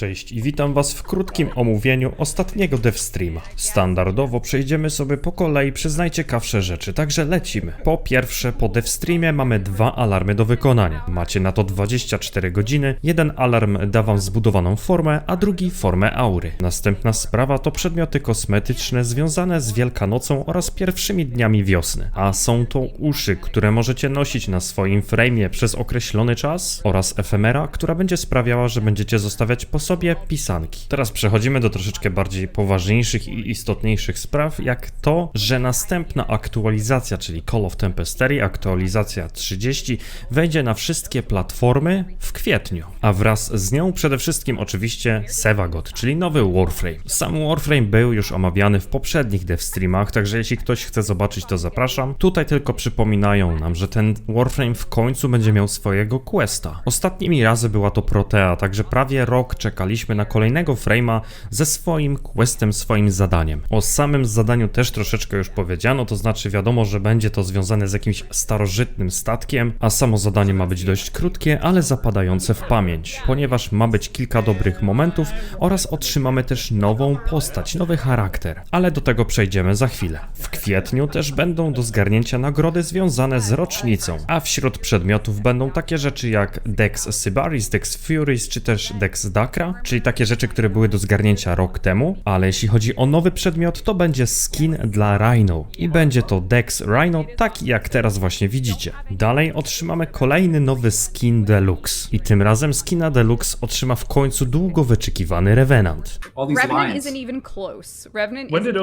Cześć i witam Was w krótkim omówieniu ostatniego DevStreama. Standardowo przejdziemy sobie po kolei przez najciekawsze rzeczy, także lecimy. Po pierwsze, po DevStreamie mamy dwa alarmy do wykonania. Macie na to 24 godziny, jeden alarm da Wam zbudowaną formę, a drugi formę aury. Następna sprawa to przedmioty kosmetyczne związane z Wielkanocą oraz pierwszymi dniami wiosny. A są to uszy, które możecie nosić na swoim frame'ie przez określony czas oraz efemera, która będzie sprawiała, że będziecie zostawiać po sobie pisanki. Teraz przechodzimy do troszeczkę bardziej poważniejszych i istotniejszych spraw, jak to, że następna aktualizacja, czyli Call of Tempestery, aktualizacja 30, wejdzie na wszystkie platformy w kwietniu. A wraz z nią przede wszystkim oczywiście Sevagot, czyli nowy Warframe. Sam Warframe był już omawiany w poprzednich devstreamach, także jeśli ktoś chce zobaczyć, to zapraszam. Tutaj tylko przypominają nam, że ten Warframe w końcu będzie miał swojego questa. Ostatnimi razy była to Protea, także prawie rok czekaliśmy na kolejnego frame'a ze swoim questem, swoim zadaniem. O samym zadaniu też troszeczkę już powiedziano, to znaczy wiadomo, że będzie to związane z jakimś starożytnym statkiem, a samo zadanie ma być dość krótkie, ale zapadające w pamięć, ponieważ ma być kilka dobrych momentów oraz otrzymamy też nową postać, nowy charakter, ale do tego przejdziemy za chwilę. W kwietniu też będą do zgarnięcia nagrody związane z rocznicą, a wśród przedmiotów będą takie rzeczy jak Dex Sybaris, Dex Furies czy też Dex Czyli takie rzeczy, które były do zgarnięcia rok temu, ale jeśli chodzi o nowy przedmiot, to będzie skin dla Rhino i będzie to Dex Rhino, taki jak teraz właśnie widzicie. Dalej otrzymamy kolejny nowy skin Deluxe i tym razem skina Deluxe otrzyma w końcu długo wyczekiwany Revenant. all these Revenant isn't even close. Revenant When did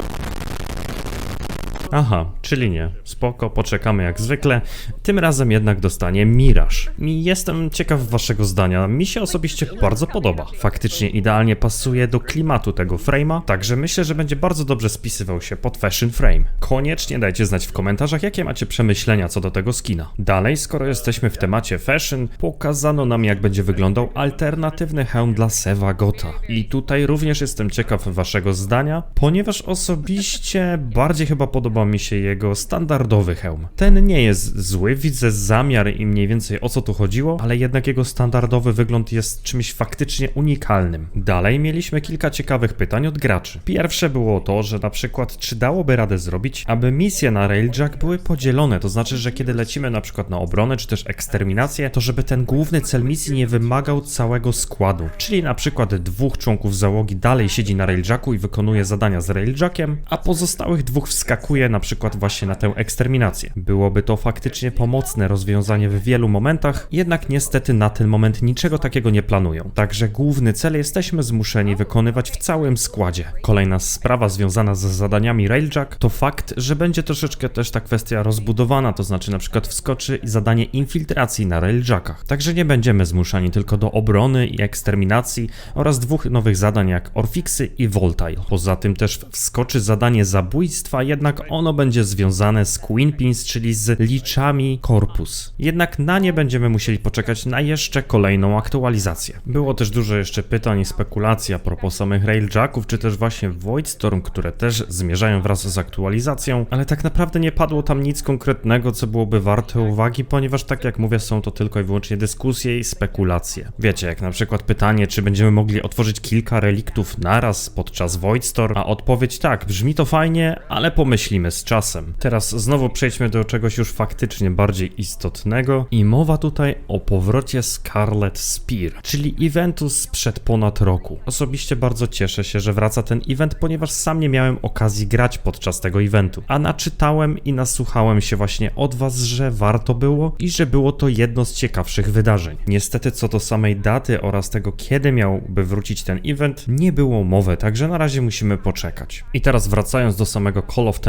Aha, czyli nie. Spoko, poczekamy jak zwykle. Tym razem jednak dostanie Miraż. I jestem ciekaw waszego zdania. Mi się osobiście bardzo podoba. Faktycznie idealnie pasuje do klimatu tego frame'a, także myślę, że będzie bardzo dobrze spisywał się pod Fashion Frame. Koniecznie dajcie znać w komentarzach, jakie macie przemyślenia co do tego skina. Dalej, skoro jesteśmy w temacie fashion, pokazano nam jak będzie wyglądał alternatywny hełm dla Seva Gota. I tutaj również jestem ciekaw waszego zdania, ponieważ osobiście bardziej chyba podoba mi się jego standardowy hełm. Ten nie jest zły, widzę zamiar i mniej więcej o co tu chodziło, ale jednak jego standardowy wygląd jest czymś faktycznie unikalnym. Dalej mieliśmy kilka ciekawych pytań od graczy. Pierwsze było to, że na przykład czy dałoby radę zrobić, aby misje na Railjack były podzielone, to znaczy, że kiedy lecimy na przykład na obronę czy też eksterminację, to żeby ten główny cel misji nie wymagał całego składu, czyli na przykład dwóch członków załogi dalej siedzi na Railjacku i wykonuje zadania z Railjackiem, a pozostałych dwóch wskakuje na przykład właśnie na tę eksterminację. Byłoby to faktycznie pomocne rozwiązanie w wielu momentach, jednak niestety na ten moment niczego takiego nie planują. Także główny cel jesteśmy zmuszeni wykonywać w całym składzie. Kolejna sprawa związana z zadaniami Railjack to fakt, że będzie troszeczkę też ta kwestia rozbudowana, to znaczy na przykład wskoczy zadanie infiltracji na Railjackach. Także nie będziemy zmuszani tylko do obrony i eksterminacji oraz dwóch nowych zadań jak Orfixy i Voltile. Poza tym też wskoczy zadanie zabójstwa, jednak ono będzie związane z Queen Pins, czyli z liczami Corpus. Jednak na nie będziemy musieli poczekać na jeszcze kolejną aktualizację. Było też dużo jeszcze pytań i spekulacji a propos samych Railjacków, czy też właśnie Voidstorm, które też zmierzają wraz z aktualizacją, ale tak naprawdę nie padło tam nic konkretnego, co byłoby warte uwagi, ponieważ tak jak mówię, są to tylko i wyłącznie dyskusje i spekulacje. Wiecie, jak na przykład pytanie, czy będziemy mogli otworzyć kilka reliktów naraz podczas Voidstorm, a odpowiedź tak, brzmi to fajnie, ale pomyślimy z czasem. Teraz znowu przejdźmy do czegoś już faktycznie bardziej istotnego i mowa tutaj o powrocie Scarlet Spear, czyli eventu sprzed ponad roku. Osobiście bardzo cieszę się, że wraca ten event, ponieważ sam nie miałem okazji grać podczas tego eventu, a naczytałem i nasłuchałem się właśnie od was, że warto było i że było to jedno z ciekawszych wydarzeń. Niestety co do samej daty oraz tego kiedy miałby wrócić ten event, nie było mowy, także na razie musimy poczekać. I teraz wracając do samego Call of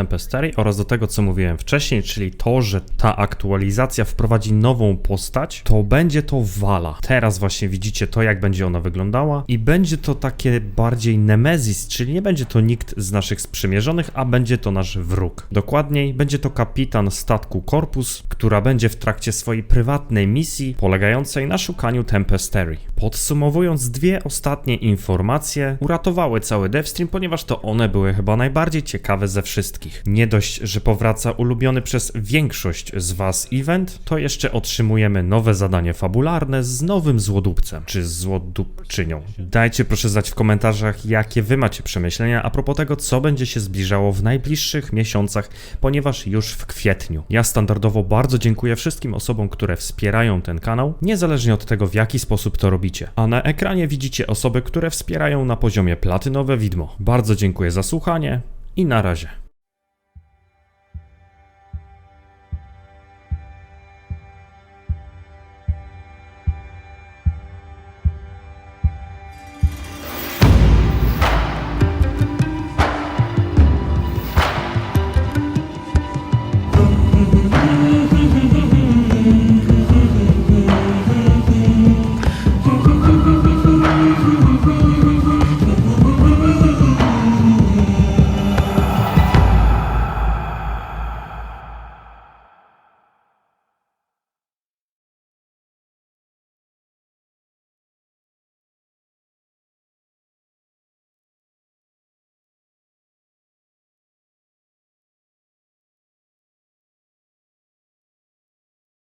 Oraz do tego co mówiłem wcześniej, czyli to, że ta aktualizacja wprowadzi nową postać, to będzie to Vala. Teraz właśnie widzicie to jak będzie ona wyglądała i będzie to takie bardziej Nemesis, czyli nie będzie to nikt z naszych sprzymierzonych, a będzie to nasz wróg. Dokładniej, będzie to kapitan statku Corpus, która będzie w trakcie swojej prywatnej misji polegającej na szukaniu Tempestery. Podsumowując, dwie ostatnie informacje uratowały cały devstream, ponieważ to one były chyba najbardziej ciekawe ze wszystkich. Nie Nie dość, że powraca ulubiony przez większość z Was event, to jeszcze otrzymujemy nowe zadanie fabularne z nowym złodupcem, czy złodupczynią. Dajcie proszę znać w komentarzach, jakie Wy macie przemyślenia a propos tego, co będzie się zbliżało w najbliższych miesiącach, ponieważ już w kwietniu. Ja standardowo bardzo dziękuję wszystkim osobom, które wspierają ten kanał, niezależnie od tego, w jaki sposób to robicie. A na ekranie widzicie osoby, które wspierają na poziomie platynowe widmo. Bardzo dziękuję za słuchanie i na razie.